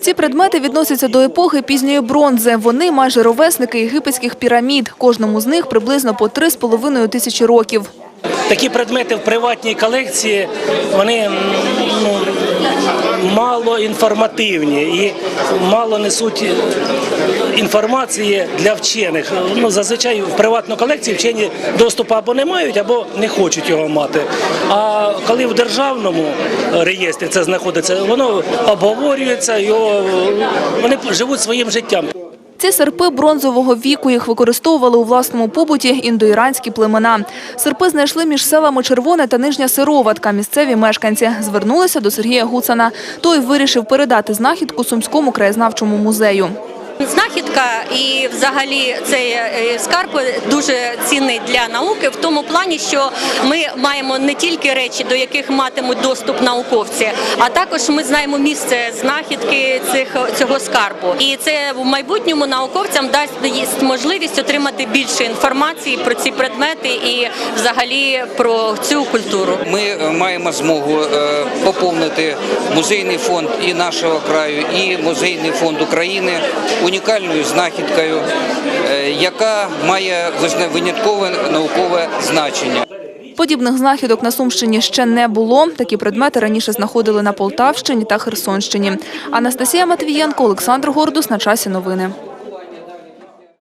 Ці предмети відносяться до епохи пізньої бронзи. Вони майже ровесники єгипетських пірамід. Кожному з них приблизно по 3,5 тисячі років. Такі предмети в приватній колекції вони ну, мало інформативні і мало несуть інформації для вчених. Ну, зазвичай в приватну колекцію вчені доступу або не мають, або не хочуть його мати. А коли в державному реєстрі це знаходиться, воно обговорюється, його, вони живуть своїм життям. Ці серпи бронзового віку їх використовували у власному побуті індоіранські племена. Серпи знайшли між селами Червоне та Нижня Сироватка. Місцеві мешканці звернулися до Сергія Гуцана. Той вирішив передати знахідку Сумському краєзнавчому музею. Знахідка і взагалі цей е, скарб дуже цінний для науки в тому плані, що ми маємо не тільки речі, до яких матимуть доступ науковці, а також ми знаємо місце знахідки цих цього скарбу. І це в майбутньому науковцям дасть можливість отримати більше інформації про ці предмети і взагалі про цю культуру. Ми е, маємо змогу е, поповнити музейний фонд і нашого краю, і музейний фонд України унікальною знахідкою, е, яка має виняткове наукове значення. Подібних знахідок на Сумщині ще не було. Такі предмети раніше знаходили на Полтавщині та Херсонщині. Анастасія Матвієнко, Олександр Гордус. На часі новини.